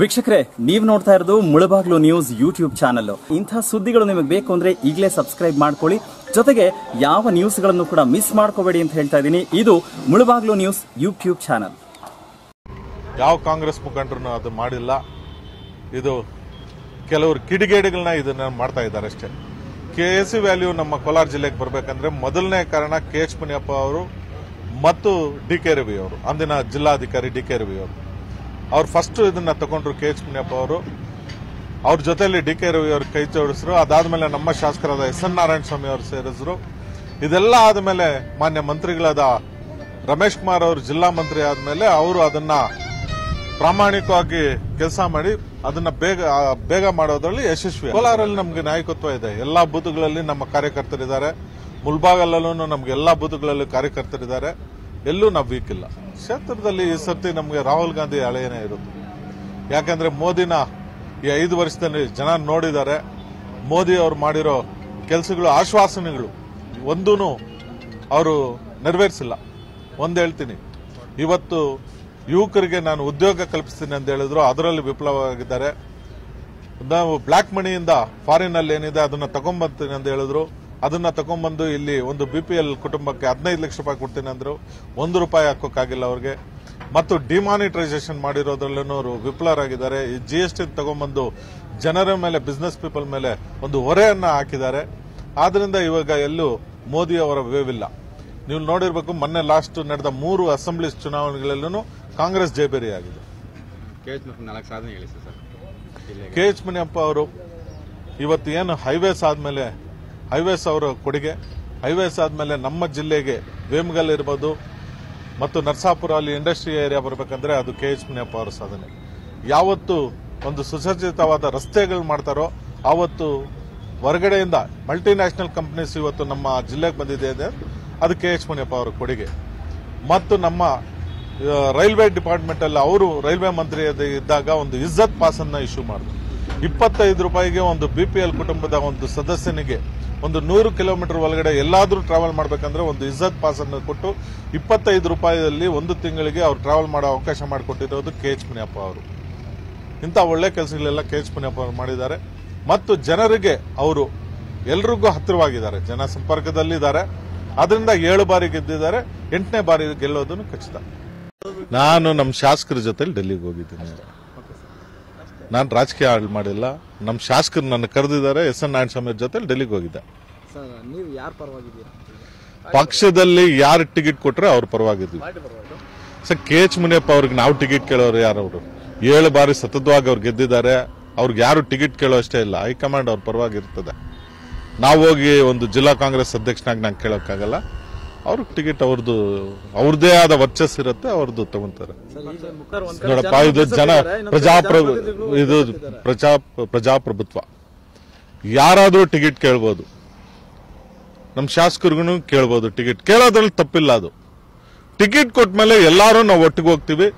ವೀಕ್ಷಕರೇ, ನೀವು ನೋಡ್ತಾ ಇರೋದು ಮುಳಬಾಗ್ಲು ನ್ಯೂಸ್ ಯೂಟ್ಯೂಬ್ ಚಾನಲ್ ಇಂಥ ಸುದ್ದಿಗಳು ನಿಮಗೆ ಬೇಕು ಅಂದ್ರೆ ಈಗಲೇ ಸಬ್ಸ್ಕ್ರೈಬ್ ಮಾಡ್ಕೊಳ್ಳಿ. ಜೊತೆಗೆ ಯಾವ ನ್ಯೂಸ್ಗಳನ್ನು ಕೂಡ ಮಿಸ್ ಮಾಡ್ಕೋಬೇಡಿ ಅಂತ ಹೇಳ್ತಾ ಇದ್ದೀನಿ. ಇದು ಮುಳಬಾಗ್ಲು ನ್ಯೂಸ್ ಯೂಟ್ಯೂಬ್ ಚಾನಲ್. ಯಾವ ಕಾಂಗ್ರೆಸ್ ಮುಖಂಡರು ಅದು ಮಾಡಿಲ್ಲ, ಇದು ಕೆಲವರು ಕಿಡಿಗೇಡಿಗಳನ್ನ ಇದನ್ನ ಮಾಡ್ತಾ ಇದ್ದಾರೆ ಅಷ್ಟೇ. ಕೆ ಎಸ್ ವ್ಯಾಲ್ಯೂ ನಮ್ಮ ಕೋಲಾರ ಜಿಲ್ಲೆಗೆ ಬರಬೇಕಂದ್ರೆ ಮೊದಲನೇ ಕಾರಣ ಕೆ ಎಚ್ ಮುನಿಯಪ್ಪ ಅವರು ಮತ್ತು ಡಿ ಕೆ ರವಿ ಅವರು, ಅಂದಿನ ಜಿಲ್ಲಾಧಿಕಾರಿ ಡಿ ಕೆ ರವಿ ಅವರು. ಅವ್ರು ಫಸ್ಟ್ ಇದನ್ನ ತಗೊಂಡ್ರು ಕೆ ಎಚ್ ಮುನಿಯಪ್ಪ ಅವರು. ಅವ್ರ ಜೊತೆಯಲ್ಲಿ ಡಿ ಕೆ ರವಿ ಅವರು ಕೈ ಜೋಡಿಸಿದ್ರು ಅದಾದ್ಮೇಲೆ ನಮ್ಮ ಶಾಸಕರಾದ ಎಸ್ ಎನ್ ನಾರಾಯಣ ಸ್ವಾಮಿ ಅವರು ಸೇರಿದ್ರು ಇದೆಲ್ಲ ಆದ್ಮೇಲೆ ಮಾನ್ಯ ಮಂತ್ರಿಗಳಾದ ರಮೇಶ್ ಕುಮಾರ್ ಅವರು ಜಿಲ್ಲಾ ಮಂತ್ರಿ ಆದ್ಮೇಲೆ ಅವರು ಅದನ್ನ ಪ್ರಾಮಾಣಿಕವಾಗಿ ಕೆಲಸ ಮಾಡಿ ಅದನ್ನ ಬೇಗ ಬೇಗ ಮಾಡೋದ್ರಲ್ಲಿ ಯಶಸ್ವಿ. ಕೋಲಾರಲ್ಲಿ ನಮ್ಗೆ ನಾಯಕತ್ವ ಇದೆ. ಎಲ್ಲಾ ಬೂತ್ಗಳಲ್ಲಿ ನಮ್ಮ ಕಾರ್ಯಕರ್ತರಿದ್ದಾರೆ. ಮುಲ್ಬಾಗಲ್ಲೂ ನಮ್ಗೆ ಎಲ್ಲಾ ಬೂತ್ಗಳಲ್ಲಿ ಕಾರ್ಯಕರ್ತರಿದ್ದಾರೆ. ಎಲ್ಲೂ ನಾವು ವೀಕ್ ಇಲ್ಲ. ಕ್ಷೇತ್ರದಲ್ಲಿ ಈ ಸರ್ತಿ ನಮಗೆ ರಾಹುಲ್ ಗಾಂಧಿ ಹಳೆಯನೇ ಇರುತ್ತೆ. ಯಾಕಂದ್ರೆ ಮೋದಿನ ಈ ಐದು ವರ್ಷದಲ್ಲಿ ಜನ ನೋಡಿದ್ದಾರೆ. ಮೋದಿ ಅವರು ಮಾಡಿರೋ ಕೆಲಸಗಳು, ಆಶ್ವಾಸನೆಗಳು ಒಂದೂ ಅವರು ನೆರವೇರಿಸಿಲ್ಲ. ಒಂದು ಹೇಳ್ತೀನಿ. ಇವತ್ತು ಯುವಕರಿಗೆ ನಾನು ಉದ್ಯೋಗ ಕಲ್ಪಿಸ್ತೀನಿ ಅಂತ ಹೇಳಿದ್ರು, ಅದರಲ್ಲಿ ವಿಫಲವಾಗಿದ್ದಾರೆ. ನಾವು ಬ್ಲಾಕ್ ಮನಿಯಿಂದ ಫಾರಿನ್ ಅಲ್ಲಿ ಏನಿದೆ, ಅದನ್ನ ತಗೊಂಬರ್ತೀನಿ ಅಂತ ಹೇಳಿದ್ರು. ಅದನ್ನ ತಗೊಂಬಂದು ಇಲ್ಲಿ ಒಂದು ಬಿ ಪಿ ಎಲ್ ಕುಟುಂಬಕ್ಕೆ ಹದಿನೈದು ಲಕ್ಷ ರೂಪಾಯಿ ಕೊಡ್ತೀನಿ ಅಂದ್ರು ಒಂದು ರೂಪಾಯಿ ಹಾಕೋಕ್ಕಾಗಿಲ್ಲ ಅವ್ರಿಗೆ. ಮತ್ತು ಡಿಮಾನಿಟೈಸೇಷನ್ ಮಾಡಿರೋದ್ರಲ್ಲೂ ಅವರು ವಿಫಲರಾಗಿದ್ದಾರೆ ಈ ಜಿ ಎಸ್ ಟಿ ತಗೊಂಬಂದು ಜನರ ಮೇಲೆ ಬಿಸ್ನೆಸ್ ಪೀಪಲ್ ಮೇಲೆ ಒಂದು ಹೊರೆಯನ್ನ ಹಾಕಿದ್ದಾರೆ. ಆದ್ರಿಂದ ಇವಾಗ ಎಲ್ಲೂ ಮೋದಿ ಅವರ ವೇವ್ ಇಲ್ಲ ನೀವು ನೋಡಿರ್ಬೇಕು ಮೊನ್ನೆ ಲಾಸ್ಟ್ ನಡೆದ ಮೂರು ಅಸೆಂಬ್ಲಿ ಚುನಾವಣೆಗಳಲ್ಲೂ ಕಾಂಗ್ರೆಸ್ ಜಯಬೇರಿ ಆಗಿದೆ ಕೆ ಎಚ್ ನಾಲ್ಕು ಸಾಧನೆ ಹೇಳಿ ಸರ್. ಜಿಲ್ಲೆಗೆ ಕೆ ಎಚ್ ಮುನಿಯಪ್ಪ ಅವರು ಇವತ್ತು ಏನು ಹೈವೇಸ್ ಆದ್ಮೇಲೆ ಹೈವೇಸ್ ಅವರ ಕೊಡುಗೆ. ಹೈವೇಸ್ ಆದ್ಮೇಲೆ ನಮ್ಮ ಜಿಲ್ಲೆಗೆ ವೇಮಗಲ್ ಇರ್ಬೋದು ಮತ್ತು ನರ್ಸಾಪುರ ಅಲ್ಲಿ ಇಂಡಸ್ಟ್ರಿ ಏರಿಯಾ ಬರಬೇಕಂದ್ರೆ ಅದು ಕೆ ಎಚ್ ಮುನಿಯಪ್ಪ ಅವರ ಸಾಧನೆ. ಯಾವತ್ತು ಒಂದು ಸುಸಜ್ಜಿತವಾದ ರಸ್ತೆಗಳು ಮಾಡ್ತಾರೋ ಆವತ್ತು ಹೊರಗಡೆಯಿಂದ ಮಲ್ಟಿನ್ಯಾಷನಲ್ ಕಂಪನೀಸ್ ಇವತ್ತು ನಮ್ಮ ಜಿಲ್ಲೆಗೆ ಬಂದಿದೆ ಅಂದರೆ ಅದು ಕೆ ಎಚ್ ಮುನಿಯಪ್ಪ ಅವರ ಕೊಡುಗೆ. ಮತ್ತು ನಮ್ಮ ರೈಲ್ವೆ ಡಿಪಾರ್ಟ್ಮೆಂಟಲ್ಲಿ ಅವರು ರೈಲ್ವೆ ಮಂತ್ರಿ ಇದ್ದಾಗ ಒಂದು ಇಜ್ಜತ್ ಪಾಸನ್ನು ಇಶ್ಯೂ ಮಾಡಿದ್ರು. ಇಪ್ಪತ್ತೈದು ರೂಪಾಯಿಗೆ ಒಂದು ಬಿಪಿಎಲ್ ಕುಟುಂಬದ ಒಂದು ಸದಸ್ಯನಿಗೆ ಒಂದು ನೂರು ಕಿಲೋಮೀಟರ್ ಒಳಗಡೆ ಎಲ್ಲಾದರೂ ಟ್ರಾವೆಲ್ ಮಾಡಬೇಕಂದ್ರೆ ಒಂದು ಇಜ್ಜತ್ ಪಾಸ್ ಅನ್ನು ಕೊಟ್ಟು ಇಪ್ಪತ್ತೈದು ರೂಪಾಯಿಯಲ್ಲಿ ಒಂದು ತಿಂಗಳಿಗೆ ಅವ್ರು ಟ್ರಾವೆಲ್ ಮಾಡೋ ಅವಕಾಶ ಮಾಡಿಕೊಟ್ಟಿರೋದು ಕೆ ಎಚ್ ಮುನಿಯಪ್ಪ ಅವರು. ಇಂಥ ಒಳ್ಳೆ ಕೆಲಸಗಳೆಲ್ಲ ಕೆ ಎಚ್ ಮುನಿಯಪ್ಪ ಅವರು ಮಾಡಿದ್ದಾರೆ. ಮತ್ತು ಜನರಿಗೆ ಅವರು ಎಲ್ರಿಗೂ ಹತ್ತಿರವಾಗಿದ್ದಾರೆ. ಜನ ಸಂಪರ್ಕದಲ್ಲಿದ್ದಾರೆ ಅದರಿಂದ ಏಳು ಬಾರಿ ಗೆದ್ದಿದ್ದಾರೆ. ಎಂಟನೇ ಬಾರಿ ಗೆಲ್ಲೋದನ್ನು ಖಚಿತ. ನಾನು ನಮ್ಮ ಶಾಸಕರ ಜೊತೆ ಡೆಲ್ಲಿಗೆ ಹೋಗಿದ್ದೀನಿ. ನಾನು ರಾಜಕೀಯ ಹಾಳು ಮಾಡಿಲ್ಲ. ನಮ್ಮ ಶಾಸಕರು ನನ್ನ ಕರೆದಿದ್ದಾರೆ. ಎಸ್ ಎನ್ ನಾರಾಯಣ ಸ್ವಾಮಿ ಜೊತೆ ಡೆಲ್ಲಿಗೆ ಹೋಗಿದ್ದೆ. ಸರ್ ನೀವು ಯಾರ ಪರವಾಗಿದ್ದೀರಾ? ಪಕ್ಷದಲ್ಲಿ ಯಾರು ಟಿಕೆಟ್ ಕೊಟ್ಟರೆ ಅವ್ರ ಪರವಾಗಿದ್ವಿ. ಸರ್ ಕೆ ಎಚ್ ಮುನಿಯಪ್ಪ ಅವ್ರಿಗೆ ನಾವು ಟಿಕೆಟ್ ಕೇಳೋರು ಯಾರು ಅವರು? ಏಳು ಬಾರಿ ಸತತವಾಗಿ ಅವ್ರು ಗೆದ್ದಿದ್ದಾರೆ. ಅವ್ರಿಗೆ ಯಾರು ಟಿಕೆಟ್ ಕೇಳೋ ಅಷ್ಟೇ ಇಲ್ಲ. ಹೈಕಮಾಂಡ್ ಅವ್ರ ಪರವಾಗಿರ್ತದೆ. ನಾವು ಹೋಗಿ ಒಂದು ಜಿಲ್ಲಾ ಕಾಂಗ್ರೆಸ್ ಅಧ್ಯಕ್ಷನಾಗಿ ನಾನು ಕೇಳೋಕ್ಕಾಗಲ್ಲ. ಅವ್ರಿಗೆ ಟಿಕೆಟ್ ಅವ್ರದ್ದು ಅವ್ರದೇ ಆದ ವರ್ಚಸ್ ಇರುತ್ತೆ ಅವ್ರದ್ದು ತಗೊಂತಾರೆ. ನೋಡಪ್ಪ ಇದು ಜನ ಪ್ರಜಾಪ್ರ ಇದು ಪ್ರಜಾ ಪ್ರಜಾಪ್ರಭುತ್ವ. ಯಾರಾದ್ರೂ ಟಿಕೆಟ್ ಕೇಳ್ಬೋದು. ನಮ್ಮ ಶಾಸಕರಿಗೂ ಕೇಳ್ಬೋದು ಟಿಕೆಟ್ ಕೇಳೋದ್ರಲ್ಲಿ ತಪ್ಪಿಲ್ಲ ಅದು. ಟಿಕೆಟ್ ಕೊಟ್ಮೇಲೆ ಎಲ್ಲಾರು ನಾವು ಒಟ್ಟಿಗೆ ಹೋಗ್ತೀವಿ.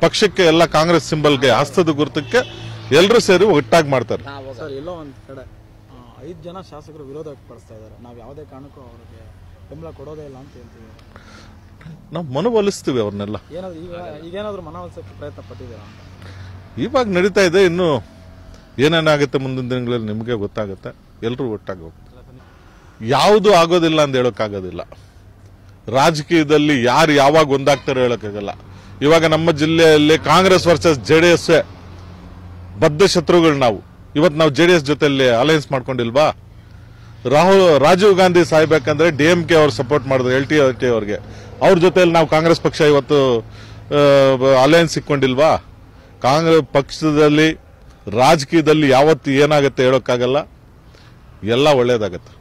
ಪಕ್ಷಕ್ಕೆ ಎಲ್ಲ ಕಾಂಗ್ರೆಸ್ ಸಿಂಬಲ್ಗೆ ಹಸ್ತದ ಗುರುತಕ್ಕೆ ಎಲ್ಲರೂ ಸೇರಿ ಒಟ್ಟಾಗಿ ಮಾಡ್ತಾರೆ. ಆ, ಜನ ಶಾಸಕರು ವಿರೋಧ ವ್ಯಕ್ತಪಡಿಸ್ತಾ ಇದ್ದಾರೆ. ನಾವು ಯಾವುದೇ ಕಾರಣಕ್ಕೂ ಅವ್ರಿಗೆ ಬೆಂಬಲ ಕೊಡೋದೇ ಇಲ್ಲ ಅಂತ ಹೇಳ್ತೀವಿ. ನಾವು ಮನವೊಲಿಸ್ತೀವಿ ಅವ್ರನ್ನೆಲ್ಲ. ಏನಾದ್ರು ಈಗ ಈಗೇನಾದ್ರು ಮನವೊಲಿಸಕ್ಕೆ ಪ್ರಯತ್ನ ಪಟ್ಟಿದ್ದೀರಾ ಅಂತ? ಇವಾಗ ನಡೀತಾ ಇದೆ ಇನ್ನು ಏನೇನಾಗುತ್ತೆ ಮುಂದಿನ ದಿನಗಳಲ್ಲಿ ನಿಮಗೆ ಗೊತ್ತಾಗುತ್ತೆ. ಎಲ್ಲರೂ ಒಟ್ಟಾಗಿ ಹೋಗ್ತಾರೆ. ಯಾವುದು ಆಗೋದಿಲ್ಲ ಅಂತ ಹೇಳೋಕ್ಕಾಗೋದಿಲ್ಲ. ರಾಜಕೀಯದಲ್ಲಿ ಯಾರು ಯಾವಾಗ ಒಂದಾಗ್ತಾರೋ ಹೇಳೋಕ್ಕಾಗಲ್ಲ. ಇವಾಗ ನಮ್ಮ ಜಿಲ್ಲೆಯಲ್ಲಿ Congress versus J D S ಬದ್ಧ ಶತ್ರುಗಳು ನಾವು. ಇವತ್ತು ನಾವು ಜೆ ಡಿ ಎಸ್ ಜೊತೆಯಲ್ಲಿ ಅಲಯನ್ಸ್ ಮಾಡ್ಕೊಂಡಿಲ್ವಾ? ರಾಹುಲ್, ರಾಜೀವ್ ಗಾಂಧಿ ಸಾಯ್ಬೇಕಂದ್ರೆ ಡಿ ಕೆ ಅವ್ರು ಸಪೋರ್ಟ್ ಮಾಡಿದ್ರು, ಎಲ್ ಟಿ ಟಿ ಅವ್ರಿಗೆ. ಅವ್ರ ಜೊತೆಯಲ್ಲಿ ನಾವು ಕಾಂಗ್ರೆಸ್ ಪಕ್ಷ ಇವತ್ತು ಅಲಯನ್ಸ್ ಸಿಕ್ಕೊಂಡಿಲ್ವಾ ಕಾಂಗ್ರೆಸ್ ಪಕ್ಷದಲ್ಲಿ, ರಾಜಕೀಯದಲ್ಲಿ ಯಾವತ್ತು ಏನಾಗುತ್ತೆ ಹೇಳೋಕ್ಕಾಗಲ್ಲ. ಎಲ್ಲ ಒಳ್ಳೇದಾಗತ್ತೆ.